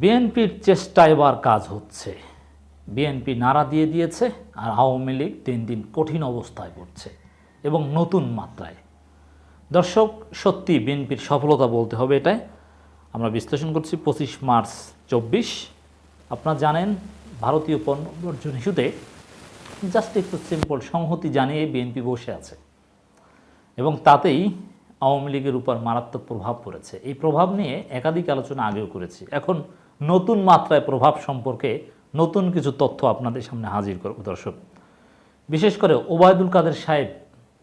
বিএনপির চেষ্টা এবার কাজ হচ্ছে। বিএনপি নাড়া দিয়ে দিয়েছে আর আওয়ামী লীগ দিন দিন কঠিন অবস্থায় পড়ছে এবং নতুন মাত্রায়। দর্শক, সত্যি বিএনপির সফলতা বলতে হবে এটাই। আমরা বিশ্লেষণ করছি পঁচিশ মার্চ চব্বিশ। আপনারা জানেন, ভারতীয় পণ্য বর্জন ইস্যুতে জাস্ট একটু সিম্পল সংহতি জানিয়ে বিএনপি বসে আছে। এবং তাতেই আওয়ামী লীগের উপর মারাত্মক প্রভাব পড়েছে। এই প্রভাব নিয়ে একাধিক আলোচনা আগেও করেছি। এখন নতুন মাত্রায় প্রভাব সম্পর্কে নতুন কিছু তথ্য আপনাদের সামনে হাজির করব, দর্শক। বিশেষ করে ওবায়দুল কাদের সাহেব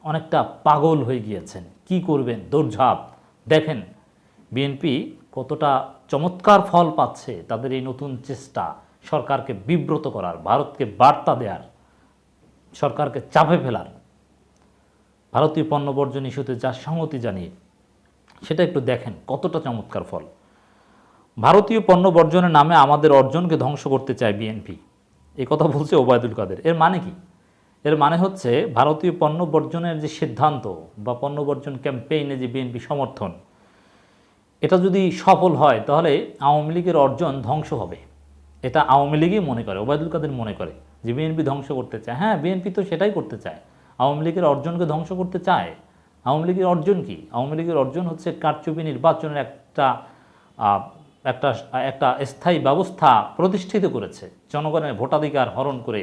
অনেকটা পাগল হয়ে গিয়েছেন। কি করবেন? দৌড়ঝাঁপ। দেখেন, বিএনপি কতটা চমৎকার ফল পাচ্ছে তাদের এই নতুন চেষ্টা সরকারকে বিব্রত করার, ভারতকে বার্তা দেওয়ার সরকারকে চাপে ফেলার। ভারতীয় পণ্য বর্জন ইস্যুতে যা সংহতি জানিয়ে, সেটা একটু দেখেন, কতটা চমৎকার ফল। ভারতীয় পণ্য বর্জনের নামে আমাদের অর্জনকে ধ্বংস করতে চায় বিএনপি। এই কথা বলছে ওবায়দুল কাদের। এর মানে কি? এর মানে হচ্ছে, ভারতীয় পণ্য বর্জনের যে সিদ্ধান্ত বা পণ্য বর্জন ক্যাম্পেইনে যে বিএনপি সমর্থন, এটা যদি সফল হয়, তাহলে আওয়ামী লীগের অর্জন ধ্বংস হবে। এটা আওয়ামী লীগই মনে করে, ওবায়দুল কাদের মনে করে যে বিএনপি ধ্বংস করতে চায়। হ্যাঁ বিএনপি তো সেটাই করতে চায়। আওয়ামী লীগের অর্জনকে ধ্বংস করতে চায়। আওয়ামী লীগের অর্জন কি? আওয়ামী লীগের অর্জন হচ্ছে কারচুপি নির্বাচনের একটা একটা একটা স্থায়ী ব্যবস্থা প্রতিষ্ঠিত করেছে। জনগণের ভোটাধিকার হরণ করে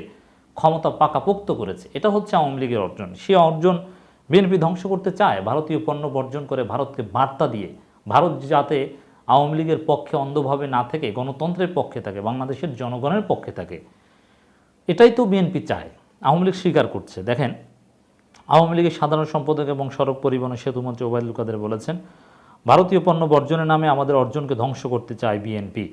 ক্ষমতা পাকাপোক্ত করেছে। এটা হচ্ছে আওয়ামী লীগের অর্জন। সে অর্জন বিএনপি ধ্বংস করতে চায়। ভারতীয় পণ্য বর্জন করে ভারতকে বার্তা দিয়ে। ভারত যাতে আওয়ামী লীগের পক্ষে অন্ধভাবে না থেকে, গণতন্ত্রের পক্ষে থাকে, বাংলাদেশের জনগণের পক্ষে থাকে। এটাই তো বিএনপি চায়। আওয়ামী লীগ স্বীকার করছে। দেখেন আওয়ামী লীগের সাধারণ সম্পাদক এবং সড়ক পরিবহন ও সেতুমন্ত্রী ওবায়দুল কাদের বলেছেন, ভারতীয় পণ্য বর্জনের নামে আমাদের অর্জনকে ধ্বংস করতে চায় বিএনপি।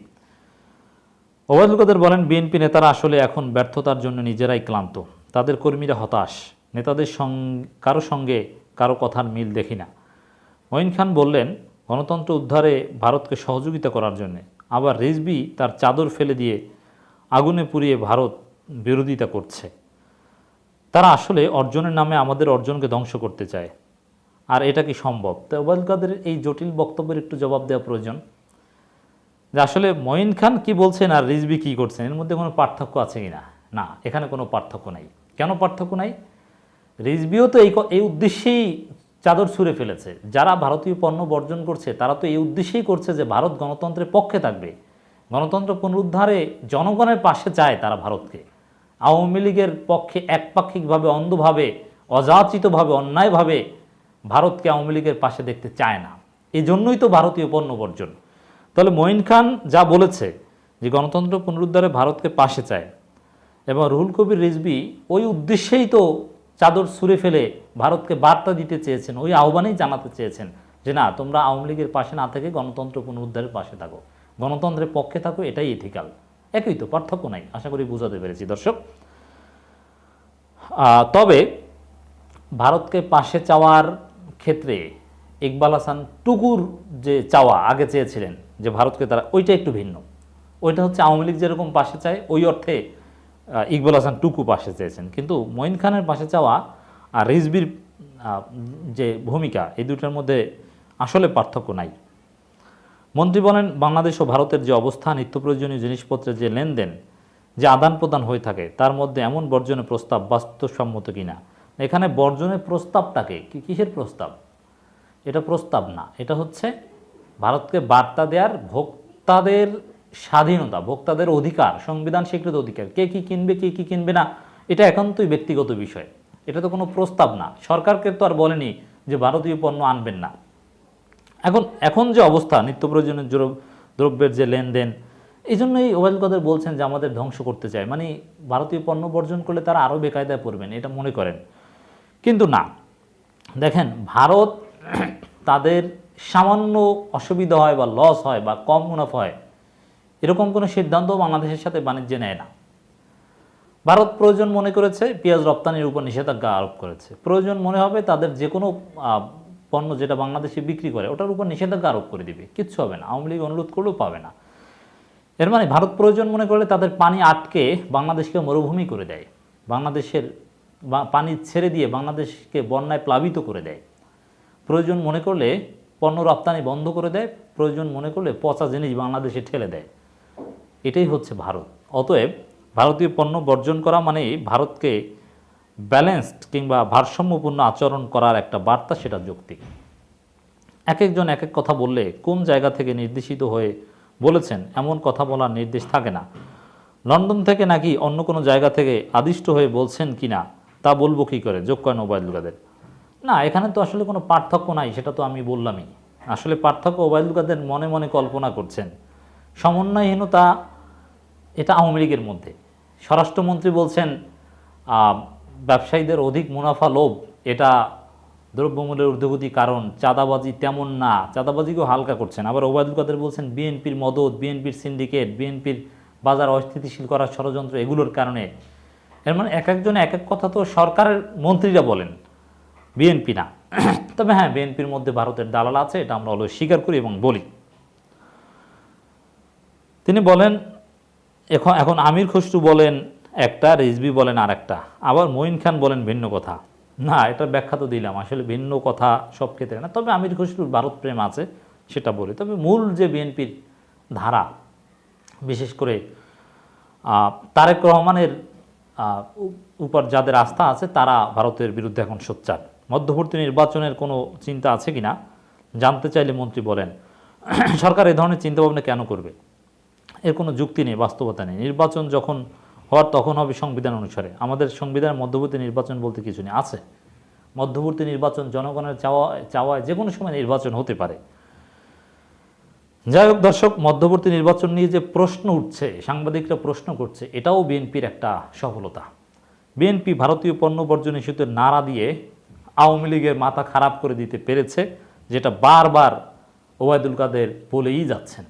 ওবায়দুল কাদের বলেন, বিএনপি নেতারা আসলে এখন ব্যর্থতার জন্য নিজেরাই ক্লান্ত। তাদের কর্মীরা হতাশ। নেতাদের কারও সঙ্গে কারও কথার মিল দেখি না। মঈন খান বললেন, গণতন্ত্র উদ্ধারে ভারতকে সহযোগিতা করার জন্য। আবার রিজবি তার চাদর ফেলে দিয়ে আগুনে পুড়িয়ে ভারত বিরোধিতা করছে। তারা আসলে অর্জনের নামে আমাদের অর্জনকে ধ্বংস করতে চায়। আর এটা কি সম্ভব? তো ওবায়দুল কাদের এই জটিল বক্তব্যের একটু জবাব দেওয়া প্রয়োজন। যে আসলে মঈন খান কি বলছেন আর রিজবি কি করছেন, এর মধ্যে কোনো পার্থক্য আছে কি না না এখানে কোনো পার্থক্য নাই। কেন পার্থক্য নাই? রিজবিও তো এই এই উদ্দেশ্যেই চাদর ছুঁড়ে ফেলেছে। যারা ভারতীয় পণ্য বর্জন করছে, তারা তো এই উদ্দেশ্যেই করছে যে ভারত গণতন্ত্রের পক্ষে থাকবে। গণতন্ত্র পুনরুদ্ধারে জনগণের পাশে চায় তারা ভারতকে। আওয়ামী লীগের পক্ষে একপাক্ষিকভাবে, অন্ধভাবে, অযাচিতভাবে, অন্যায়ভাবে ভারতকে আওয়ামী লীগের পাশে দেখতে চায় না। এই জন্যই তো ভারতীয় পণ্য বর্জন। তাহলে মঈন খান যা বলেছে যে গণতন্ত্র পুনরুদ্ধারে ভারতকে পাশে চায়, এবং রুহুল কবির রিজবি ওই উদ্দেশ্যেই তো চাদর ছুঁড়ে ফেলে ভারতকে বার্তা দিতে চেয়েছেন, ওই আহ্বানেই জানাতে চেয়েছেন যে না, তোমরা আওয়ামী লীগের পাশে না থেকে গণতন্ত্র পুনরুদ্ধারের পাশে থাকো। গণতন্ত্রের পক্ষে থাকো, এটাই এথিক্যাল একই তো, পার্থক্য নাই। আশা করি বুঝাতে পেরেছি, দর্শক। তবে ভারতকে পাশে চাওয়ার ক্ষেত্রে ইকবাল হাসান টুকুর যে চাওয়া আগে চেয়েছিলেন যে ভারতকে তারা, ওইটা একটু ভিন্ন। ওইটা হচ্ছে আওয়ামী লীগ যেরকম পাশে চায়, ওই অর্থে ইকবাল হাসান টুকু পাশে চেয়েছেন। কিন্তু মঈন খানের পাশে চাওয়া আর রিজবির যে ভূমিকা, এই দুটার মধ্যে আসলে পার্থক্য নাই। মন্ত্রী বলেন, বাংলাদেশ ও ভারতের যে অবস্থা নিত্য প্রয়োজনীয় জিনিসপত্রের যে লেনদেন, যে আদান প্রদান হয়ে থাকে, তার মধ্যে এমন বর্জনের প্রস্তাব বাস্তবসম্মত কিনা? এখানে বর্জনের প্রস্তাবটাকে কি কিসের প্রস্তাব? এটা প্রস্তাব না, এটা হচ্ছে ভারতকে বার্তা দেওয়ার ভোক্তাদের স্বাধীনতা, ভোক্তাদের অধিকার সংবিধান স্বীকৃত অধিকার। কে কি কিনবে, কে কি কিনবে না, এটা একান্তই ব্যক্তিগত বিষয়। এটা তো কোনো প্রস্তাব না। সরকারকে তো আর বলেনি যে ভারতীয় পণ্য আনবেন না। এখন এখন যে অবস্থা, নিত্য প্রয়োজনীয় দ্রব্যের যে লেনদেন, এই জন্যই ওয়েল কাদের বলছেন যে আমাদের ধ্বংস করতে চায়। মানে ভারতীয় পণ্য বর্জন করলে তারা আরও বেকায়দায় পড়বেন, এটা মনে করেন। কিন্তু না, দেখেন, ভারত তাদের সামান্য অসুবিধা হয় বা লস হয় বা কম মুনাফা হয়, এরকম কোনো সিদ্ধান্ত বাংলাদেশের সাথে বাণিজ্যে নেয় না। ভারত প্রয়োজন মনে করেছে, পেঁয়াজ রপ্তানির উপর নিষেধাজ্ঞা আরোপ করেছে। প্রয়োজন মনে হবে তাদের যে কোনো পণ্য যেটা বাংলাদেশে বিক্রি করে, ওটার উপর নিষেধাজ্ঞা আরোপ করে দিবে। কিচ্ছু হবে না। আওয়ামী লীগ অনুরোধ করলেও পাবে না। এর মানে ভারত প্রয়োজন মনে করলে তাদের পানি আটকে বাংলাদেশকে মরুভূমি করে দেয়। বাংলাদেশের পানি ছেড়ে দিয়ে বাংলাদেশকে বন্যায় প্লাবিত করে দেয়। প্রয়োজন মনে করলে পণ্য রপ্তানি বন্ধ করে দেয়। প্রয়োজন মনে করলে পচা জিনিস বাংলাদেশে ঠেলে দেয়। এটাই হচ্ছে ভারত। অতএব ভারতীয় পণ্য বর্জন করা মানেই ভারতকে ব্যালেন্সড কিংবা ভারসাম্যপূর্ণ আচরণ করার একটা বার্তা সেটা যৌক্তিক এক একজন এক এক কথা বললে কোন জায়গা থেকে নির্দেশিত হয়ে বলেছেন এমন কথা বলার নির্দেশ থাকে না। লন্ডন থেকে নাকি অন্য কোনো জায়গা থেকে আদিষ্ট হয়ে বলছেন কি না তা বলব কী করে? যোগ করেন ওবায়দুল কাদের। না, এখানে তো আসলে কোনো পার্থক্য নাই, সেটা তো আমি বললামই। আসলে পার্থক্য ওবায়দুল কাদের মনে মনে কল্পনা করছেন। সমন্বয়হীনতা এটা আওয়ামী লীগের মধ্যে। স্বরাষ্ট্রমন্ত্রী বলছেন ব্যবসায়ীদের অধিক মুনাফা লোভ, এটা দ্রব্যমূল্যের ঊর্ধ্বগতি কারণ, চাঁদাবাজি তেমন না। চাঁদাবাজিকেও হালকা করছেন। আবার ওবায়দুল কাদের বলছেন, বিএনপির মদত, বিএনপির সিন্ডিকেট, বিএনপির বাজার অস্থিতিশীল করার ষড়যন্ত্র এগুলোর কারণে। এর মানে এক একজনে এক এক কথা তো সরকারের মন্ত্রীরা বলেন, বিএনপি না। তবে হ্যাঁ বিএনপির মধ্যে ভারতের দালাল আছে, এটা আমরা অলওয়েজ স্বীকার করি এবং বলি। তিনি বলেন, এখন এখন আমির খসরু বলেন একটা রিজবি বলেন আর একটা আবার মঈন খান বলেন ভিন্ন কথা। না এটা ব্যাখ্যা তো দিলাম। আসলে ভিন্ন কথা সব ক্ষেত্রে না। তবে আমির খসরুর ভারত প্রেম আছে, সেটা বলি। তবে মূল যে বিএনপির ধারা, বিশেষ করে তারেক রহমানের উপর যাদের আস্থা আছে, তারা ভারতের বিরুদ্ধে এখন সোচ্চার। মধ্যবর্তী নির্বাচনের কোনো চিন্তা আছে কিনা, জানতে চাইলে মন্ত্রী বলেন। সরকার এ ধরনের চিন্তাভাবনা কেন করবে? এর কোনো যুক্তি নেই, বাস্তবতা নেই। নির্বাচন যখন হওয়ার তখন হবে সংবিধান অনুসারে। আমাদের সংবিধানের মধ্যবর্তী নির্বাচন বলতে কিছু নেই, আছে। মধ্যবর্তী নির্বাচন জনগণের চাওয়া, চাওয়ায় যে কোনো সময় নির্বাচন হতে পারে। যাই হোক দর্শক, মধ্যবর্তী নির্বাচন নিয়ে যে প্রশ্ন উঠছে, সাংবাদিকরা প্রশ্ন করছে, এটাও বিএনপির একটা সফলতা। বিএনপি ভারতীয় পণ্য বর্জন ইস্যুতে নাড়া দিয়ে আওয়ামী লীগের মাথা খারাপ করে দিতে পেরেছে, যেটা বারবার ওবায়দুল কাদের বলেই যাচ্ছেন।